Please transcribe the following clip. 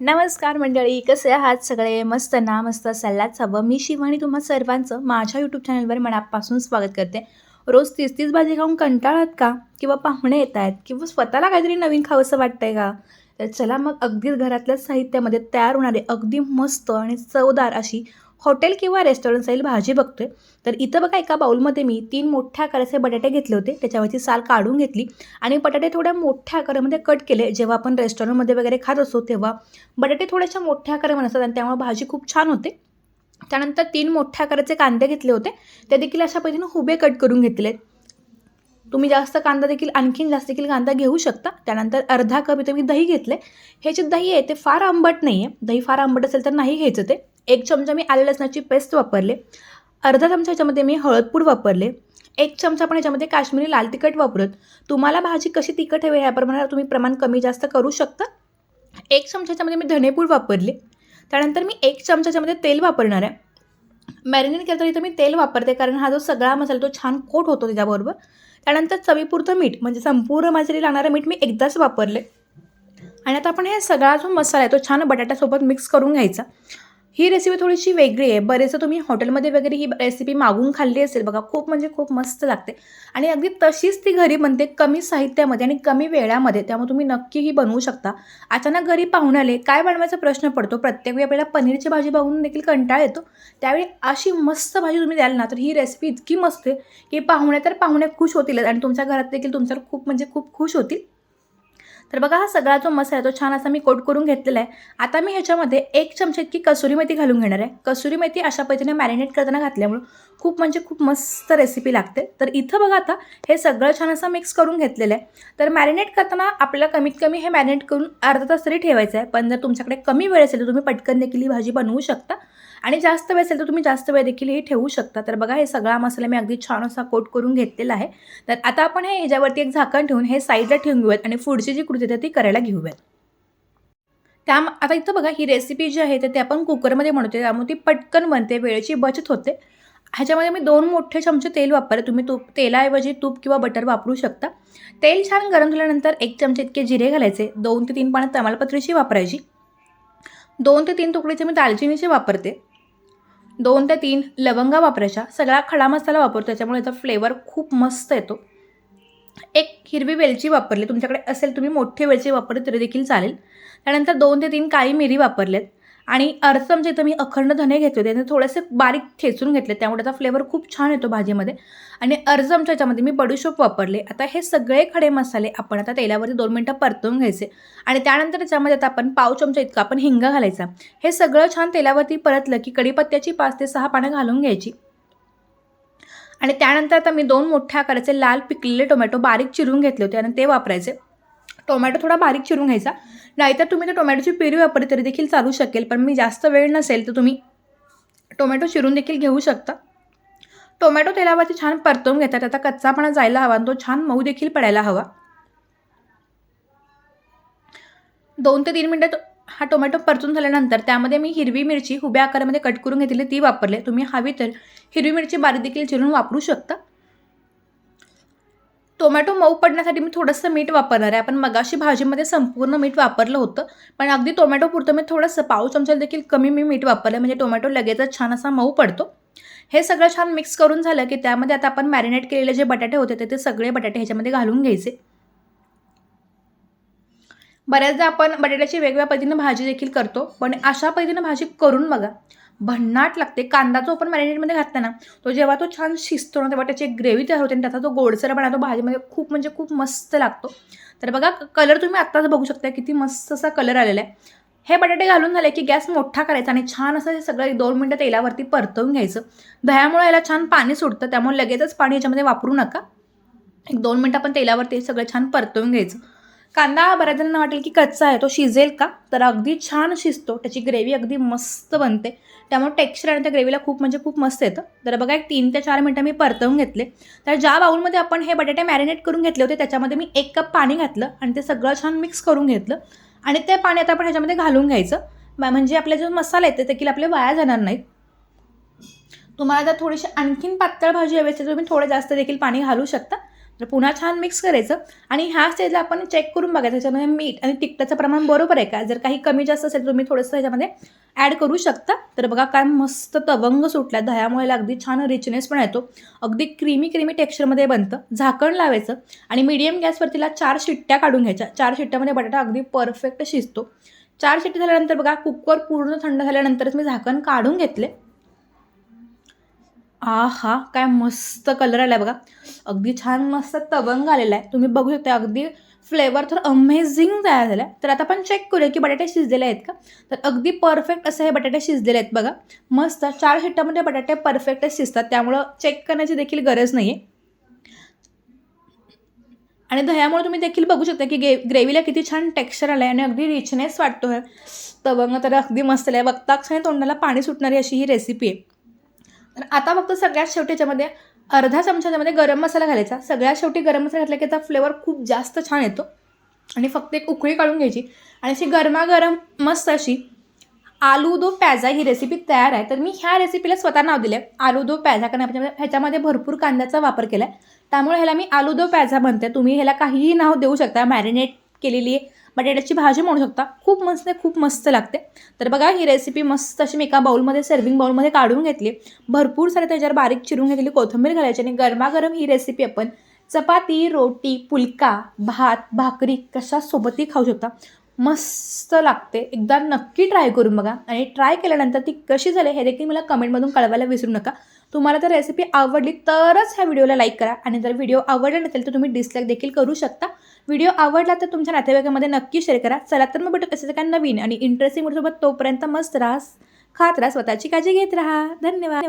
नमस्कार मंडळी कसे आहात सगळे? मस्त ना मस्त सल्लाच हवं. मी शिवानी तुम्हा सर्वांचं माझ्या यूट्यूब चॅनलवर मनापासून स्वागत करते. रोज तीस तीस भाजी खाऊन कंटाळत का? किंवा पाहुणे येत आहेत? किंवा स्वतःला काहीतरी नवीन खावंसं वाटतंय का? तर चला मग अगदीच घरातल्या साहित्यामध्ये तयार होणारे अगदी मस्त आणि चवदार अशी हॉटेल किंवा रेस्टॉरंट स्टाईल भाजी बघतोय. तर इथं बघा एका बाउलमध्ये मी तीन मोठ्या आकाराचे बटाटे घेतले होते. त्याच्यावरची साल काढून घेतली. आणि बटाटे थोड्या मोठ्या आकारामध्ये कट केले. जेव्हा आपण रेस्टॉरंटमध्ये वगैरे खात असतो तेव्हा बटाटे थोड्याशा मोठ्या आकारामध्ये असतात आणि त्यामुळे भाजी खूप छान होते. त्यानंतर तीन मोठ्या आकाराचे कांदे घेतले होते. ते देखील अशा पद्धतीने हुबे कट करून घेतले. तुम्ही जास्त कांदा देखील आणखीन जास्त देखील कांदा घेऊ शकता. त्यानंतर अर्धा कप इथे मी दही घेतले हे जे दही आहे ते फार आंबट नाही आहे दही फार आंबट असेल तर नाही घ्यायचं ते. एक चमचा मी आले लसणाची पेस्ट वापरले. अर्धा चमचा ह्याच्यामध्ये मी हळदपूड वापरले. एक चमचा पण याच्यामध्ये काश्मीरी लाल तिखट वापरत. तुम्हाला भाजी कशी तिखट हवी याप्रमाणे तुम्ही प्रमाण कमी जास्त करू शकता. एक चमच्याच्यामध्ये मी धनेपूड वापरले. त्यानंतर मी एक चमच्याच्यामध्ये तेल वापरणार आहे. मॅरिनेट केलं तरी तर मी तेल वापरते कारण हा जो सगळा मसाला तो छान कोट होतो त्याच्याबरोबर. त्यानंतर चवीपुरतं मीठ म्हणजे संपूर्ण माझ्यासाठी लागणारं मीठ मी एकदाच वापरले. आणि आता आपण हे सगळा जो मसाला आहे तो छान बटाट्यासोबत मिक्स करून घ्यायचा. ही रेसिपी थोडीशी वेगळी आहे. बरेचसं तुम्ही हॉटेलमध्ये वगैरे ही रेसिपी मागून खाल्ली असेल बघा. खूप म्हणजे खूप मस्त लागते. आणि अगदी तशीच ती घरी बनते कमी साहित्यामध्ये आणि कमी वेळामध्ये. त्यामुळे तुम्ही नक्की ही बनवू शकता. अचानक घरी पाहुणे आले काय बनवायचा प्रश्न पडतो? प्रत्येक वेळी आपल्याला पनीरची भाजी बघून देखील कंटाळ येतो. त्यावेळी अशी मस्त भाजी तुम्ही द्याल ना तर ही रेसिपी इतकी मस्त आहे की पाहुणे तर पाहुणे खुश होतीलच आणि तुमच्या घरात देखील तुमच्यावर खूप म्हणजे खूप खुश होतील. तर बघा हा सगळा जो मसाला आहे तो छान असा मी कोट करून घेतलेला आहे. आता मी ह्याच्यामध्ये एक चमचे इतकी कसुरी मेथी घालून घेणार आहे. कसुरी मेथी अशा पद्धतीने मॅरिनेट करताना घातल्यामुळं खूप म्हणजे खूप मस्त रेसिपी लागते. तर इथं बघा आता हे सगळं छान असं मिक्स करून घेतलेलं आहे. तर मॅरिनेट करताना आपल्याला कमीत कमी हे मॅरिनेट करून अर्धा तास तरी ठेवायचं आहे. पण जर तुमच्याकडे कमी वेळ असेल तर तुम्ही पटकन देखील ही भाजी बनवू शकता. आणि जास्त वेळ असेल तर तुम्ही जास्त वेळ देखील हे ठेवू शकता. तर बघा हे सगळा मसाला मी अगदी छान असा कोट करून घेतलेला आहे. तर आता आपण हे ह्याच्यावरती एक झाकण ठेवून हे साईडला ठेवून घेऊयात. आणि पुढची जी कृती ती करायला घेऊयात. त्या आता इथं बघा ही रेसिपी जी आहे तर ते आपण कुकरमध्ये बनवते त्यामुळे ती पटकन बनते वेळेची बचत होते. ह्याच्यामध्ये मी दोन मोठे चमचे तेल वापरले तुम्ही तूप तेलाऐवजी तूप किंवा बटर वापरू शकता. तेल छान गरम झाल्यानंतर एक चमचे इतके जिरे घालायचे. दोन ते तीन पानं तमालपत्रीची वापरायची. दोन ते तीन तुकडीचे मी दालचिनीचे वापरते. दोन ते तीन लवंगा वापरायच्या. सगळा खडा मसाला वापरतो. त्याच्यामुळे याचा फ्लेवर खूप मस्त येतो. एक हिरवी वेलची वापरली. तुमच्याकडे असेल तुम्ही मोठी वेलची वापरली तरी देखील चालेल. त्यानंतर दोन ते तीन काळी मिरी वापरलेत. आणि अर्ध चमचे इथं मी अखंड धने घेतले होते आणि थोडेसे बारीक ठेचून घेतले त्यामुळे त्याचा फ्लेवर खूप छान येतो भाजीमध्ये. आणि अर्ध चमचा याच्यामध्ये मी बडीशोप वापरले. आता हे सगळे खडे मसाले आपण आता तेलावरती दोन मिनटं परतवून घ्यायचे. आणि त्यानंतर त्याच्यामध्ये आता आपण पाव चमचा इतका आपण हिंग घालायचा. हे सगळं छान तेलावरती परतलं की कढीपत्त्याची पाच ते सहा पानं घालून घ्यायची. आणि त्यानंतर आता मी दोन मोठ्या आकाराचे लाल पिकलेले टोमॅटो बारीक चिरून घेतले होते आणि ते वापरायचे. टोमॅटो थोडा बारीक चिरून घ्यायचा. नाहीतर तुम्ही त्या टोमॅटोची पिरी वापरली तरी देखील चालू शकेल पण मी जास्त वेळ नसेल तर तुम्ही टोमॅटो चिरून देखील घेऊ शकता. टोमॅटो तेलावरती छान परतवून घेतात. आता कच्चापणा जायला हवा आणि तो छान मऊ देखील पडायला हवा. दोन ते तीन मिनटं हा टोमॅटो परतून झाल्यानंतर त्यामध्ये मी हिरवी मिरची उभ्या आकारामध्ये कट करून घेतलेली ती वापरले. तुम्ही हवी तर हिरवी मिरची बारीक देखील चिरून वापरू शकता. टोमॅटो मऊ पडण्यासाठी मी थोडंसं मीठ वापरणार आहे. आपण मगाशी भाजीमध्ये संपूर्ण मीठ वापरलं होतं पण अगदी टोमॅटो पुरतं मी थोडंसं पाव चमचा देखील कमी मी मीठ वापरलं. म्हणजे टोमॅटो लगेचच छान असा मऊ पडतो. हे सगळं छान मिक्स करून झालं की त्यामध्ये आता आपण मॅरिनेट केलेले जे बटाटे होते ते ते सगळे बटाटे ह्याच्यामध्ये घालून घ्यायचे. बऱ्याचदा आपण बटाट्याची वेगवेगळ्या पद्धतीनं भाजी देखील करतो पण अशा पद्धतीनं भाजी करून बघा भन्नाट लागते. कांदा जो आपण मॅरिनेटमध्ये घातला ना तो जेव्हा तो छान शिजतो ना तेव्हा त्याची ग्रेव्ही तयार होते आणि त्याचा तो गोडसरपणा तो भाजीमध्ये खूप म्हणजे खूप मस्त लागतो. तर बघा कलर तुम्ही आत्ताच बघू शकता किती मस्त असा कलर आलेला आहे. हे बटाटे घालून झाले की गॅस मोठा करायचा आणि छान असं हे सगळं एक दोन मिनटं तेलावरती परतवून घ्यायचं. दह्यामुळे याला छान पाणी सुटतं त्यामुळे लगेचच पाणी याच्यामध्ये वापरू नका. एक दोन मिनटं आपण तेलावरती सगळं छान परतवून घ्यायचं. कांदा हा बऱ्याच जणांना वाटेल की कच्चा आहे तो शिजेल का? तर अगदी छान शिजतो त्याची ग्रेव्ही अगदी मस्त बनते. त्यामुळे टेक्स्चर आणि त्या ग्रेव्हीला खूप म्हणजे खूप मस्त येतं. तर बघा एक तीन ते चार मिनटं मी परतवून घेतले. तर ज्या बाऊलमध्ये आपण हे बटाटे मॅरिनेट करून घेतले होते त्याच्यामध्ये मी एक कप पाणी घातलं आणि ते सगळं छान मिक्स करून घेतलं. आणि ते पाणी आता आपण ह्याच्यामध्ये घालून घ्यायचं. म्हणजे आपले जो मसाले आहेत ते देखील आपले वाया जाणार नाहीत. तुम्हाला जर थोडीशी आणखीन पातळ भाजी हवी असेल तर तुम्ही थोडं जास्त देखील पाणी घालू शकता. तर पुन्हा छान मिक्स करायचं. आणि ह्या स्टेजला आपण चेक करून बघायचं त्याच्यामध्ये मीठ आणि तिखटाचं प्रमाण बरोबर आहे का? जर काही कमी जास्त असेल तर तुम्ही थोडंसं ह्याच्यामध्ये ॲड करू शकता. तर बघा काय मस्त तवंग सुटला. दह्यामुळे अगदी छान रिचनेस पण येतो. अगदी क्रीमी क्रीमी टेक्स्चरमध्ये बनतं. झाकण लावायचं. आणि मीडियम गॅसवरतीला चार शिट्ट्या काढून घ्यायच्या. चार शिट्ट्यामध्ये बटाटा अगदी परफेक्ट शिजतो. चार शिट्टी झाल्यानंतर बघा कुकर पूर्ण थंड झाल्यानंतरच मी झाकण काढून घेतले. आ हा काय मस्त कलर आला बघा. अगदी छान मस्त तवंग आलेला आहे तुम्ही बघू शकता अगदी फ्लेवर तर अमेझिंग तयार झाला आहे तर आता आपण चेक करूया की बटाटे शिजलेले आहेत का? तर अगदी परफेक्ट असं हे बटाटे शिजलेले आहेत बघा. मस्त चार शिट्टामध्ये बटाटे परफेक्ट शिजतात. त्यामुळं चेक करण्याची देखील गरज नाही आहे आणि दह्यामुळे तुम्ही देखील बघू शकता की गे ग्रेव्हीला किती छान टेक्स्चर आलं आहे आणि अगदी रिचनेस वाटतो आहे तवंग तर अगदी मस्त आहे बघता क्षणी तोंडाला पाणी सुटणारी अशी ही रेसिपी आहे. तर आता फक्त सगळ्यात शेवटी याच्यामध्ये अर्धा चमच्यामध्ये गरम मसाला घालायचा. सगळ्यात शेवटी गरम मसाला घातला की त्याचा फ्लेवर खूप जास्त छान येतो. आणि फक्त एक उकळी काढून घ्यायची. आणि अशी गरमागरम मस्त अशी आलू दो पॅझा ही रेसिपी तयार आहे. तर मी ह्या रेसिपीला स्वतः नाव दिलं आहे आलू दो पॅझा कारण आपण ह्याच्यामध्ये भरपूर कांद्याचा वापर केला आहे त्यामुळे ह्याला मी आलू दो पॅझा म्हणते. तुम्ही ह्याला काहीही नाव देऊ शकता. मॅरिनेट केलेली आहे. बटाट्याची भाजी म्हणू शकता. खूप मस्त खूप मस्त लागते. तर बघा ही रेसिपी मस्त अशी मी एका बाऊलमध्ये सर्विंग बाऊलमध्ये काढून घेतली. भरपूर सारे त्याच्यावर बारीक चिरून घेतली कोथिंबीर घालायची आणि गरमागरम ही रेसिपी आपण चपाती रोटी पुलका भात भाकरी कशासोबतही खाऊ शकता. मस्त लागते. एकदा नक्की ट्राय करून बघा. आणि ट्राय केल्यानंतर ती कशी झाली हे देखील मला कमेंटमधून कळवायला विसरू नका. तुम्हाला तर रेसिपी आवडली तरच ह्या व्हिडिओला लाईक करा. आणि जर व्हिडिओ आवडला नसेल तर तुम्ही डिसलाईक देखील करू शकता. व्हिडिओ आवडला तर तुमच्या नातेवाईकामध्ये नक्की शेअर करा. चला तर मग भेटू कसं काय नवीन आणि इंटरेस्टिंग सोबत तोपर्यंत मस्त राहा खात राहा स्वतःची काळजी घेत राहा. धन्यवाद.